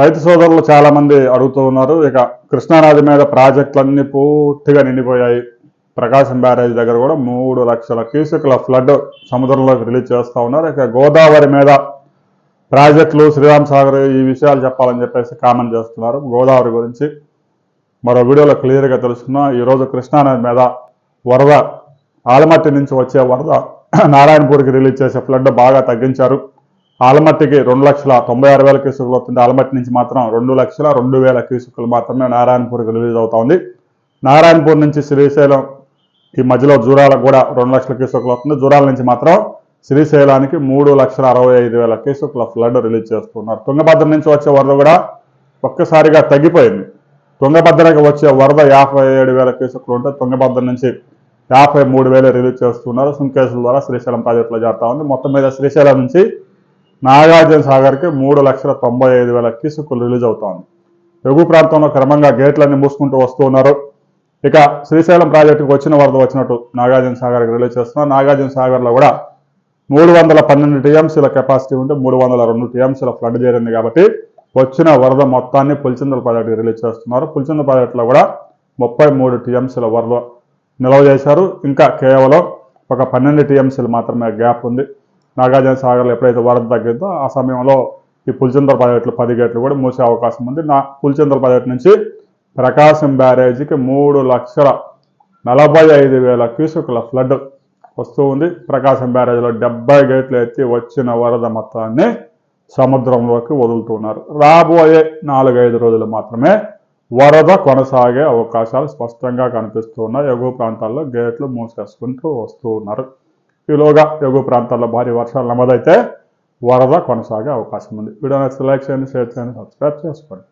రైతు సోదరులు చాలామంది అడుగుతూ ఉన్నారు. ఇక కృష్ణానది మీద ప్రాజెక్టులన్నీ పూర్తిగా నిండిపోయాయి. ప్రకాశం బ్యారేజ్ దగ్గర కూడా మూడు లక్షల క్యూసెక్ల ఫ్లడ్ సముద్రంలోకి రిలీజ్ చేస్తూ ఉన్నారు. ఇక గోదావరి మీద ప్రాజెక్టులు శ్రీరామ్ సాగర్ ఈ విషయాలు చెప్పాలని చెప్పేసి కామెంట్ చేస్తున్నారు. గోదావరి గురించి మరో వీడియోలో క్లియర్గా తెలుసుకున్నాం ఈరోజు కృష్ణానది మీద వరద ఆలమట్టి నుంచి వచ్చే వరద నారాయణపూర్కి రిలీజ్ చేసే ఫ్లడ్ బాగా తగ్గించారు. ఆలమట్టికి రెండు లక్షల తొంభై ఆరు వేల క్యూసుకులు వస్తుంది. ఆలమట్టి నుంచి మాత్రం రెండు లక్షల రెండు వేల క్యూసుకులు మాత్రమే నారాయణపూర్కి రిలీజ్ అవుతుంది నారాయణపూర్ నుంచి శ్రీశైలం ఈ మధ్యలో జూరాలకు కూడా రెండు లక్షల క్యూసుకులు వస్తుంది. జూరాల నుంచి మాత్రం శ్రీశైలానికి మూడు లక్షల అరవై ఐదు వేల క్యూసుకుల ఫ్లడ్ రిలీజ్ చేస్తున్నారు. తుంగభద్ర నుంచి వచ్చే వరద కూడా ఒక్కసారిగా తగ్గిపోయింది. తుంగభద్రకి వచ్చే వరద యాభై ఏడు వేల క్యూసెక్లు ఉంటే తుంగభద్ర నుంచి యాభై మూడు వేలు రిలీజ్ చేస్తున్నారు. సుంకేసుల ద్వారా శ్రీశైలం ప్రాజెక్టులో జరుగుతూ ఉంది. మొత్తం మీద శ్రీశైలం నుంచి నాగార్జున సాగర్కి మూడు లక్షల తొంభై ఐదు వేల కిసుకులు రిలీజ్ అవుతోంది. ఉంది ఎగువ ప్రాంతంలో క్రమంగా గేట్లన్నీ మూసుకుంటూ వస్తూ ఉన్నారు. ఇక శ్రీశైలం ప్రాజెక్టుకు వచ్చిన వరద వచ్చినట్టు నాగార్జున సాగర్కి రిలీజ్ చేస్తున్నారు నాగార్జున సాగర్లో కూడా మూడు వందల పన్నెండు టీఎంసీల కెపాసిటీ ఉంటే మూడు వందల రెండు టీఎంసీల ఫ్లడ్ చేరింది కాబట్టి వచ్చిన వరద మొత్తాన్ని పులిచిందల ప్రాజెక్టుకి రిలీజ్ చేస్తున్నారు. పులిచిందల ప్రాజెక్టులో కూడా ముప్పై మూడు టీఎంసీల వరద నిల్వ చేశారు. ఇంకా కేవలం ఒక పన్నెండు టీఎంసీలు మాత్రమే గ్యాప్ ఉంది. నాగార్జున సాగర్లో ఎప్పుడైతే వరద తగ్గిందో ఆ సమయంలో ఈ పులిచంద్ర ప్రాజెక్టులు పది గేట్లు కూడా మూసే అవకాశం ఉంది. నా పులిచంద్ర ప్రాజెక్టు నుంచి ప్రకాశం బ్యారేజీకి మూడు లక్షల నలభై ఐదు వేల క్యూసెక్ల ఫ్లడ్ వస్తూ ఉంది. ప్రకాశం బ్యారేజ్లో డెబ్బై గేట్లు ఎత్తి వచ్చిన వరద మొత్తాన్ని సముద్రంలోకి వదులుతున్నారు. రాబోయే నాలుగైదు రోజులు మాత్రమే వరద కొనసాగే అవకాశాలు స్పష్టంగా కనిపిస్తున్నాయి. ఎగువ ప్రాంతాల్లో గేట్లు మూసేసుకుంటూ వస్తూ ఉన్నారు. ఈలోగా ఎగువ ప్రాంతాల్లో భారీ వర్షాలు నమోదైతే వరద కొనసాగే అవకాశం ఉంది వీడియో నచ్చితే లైక్ చేయండి షేర్ చేయండి సబ్స్క్రైబ్ చేసుకోండి.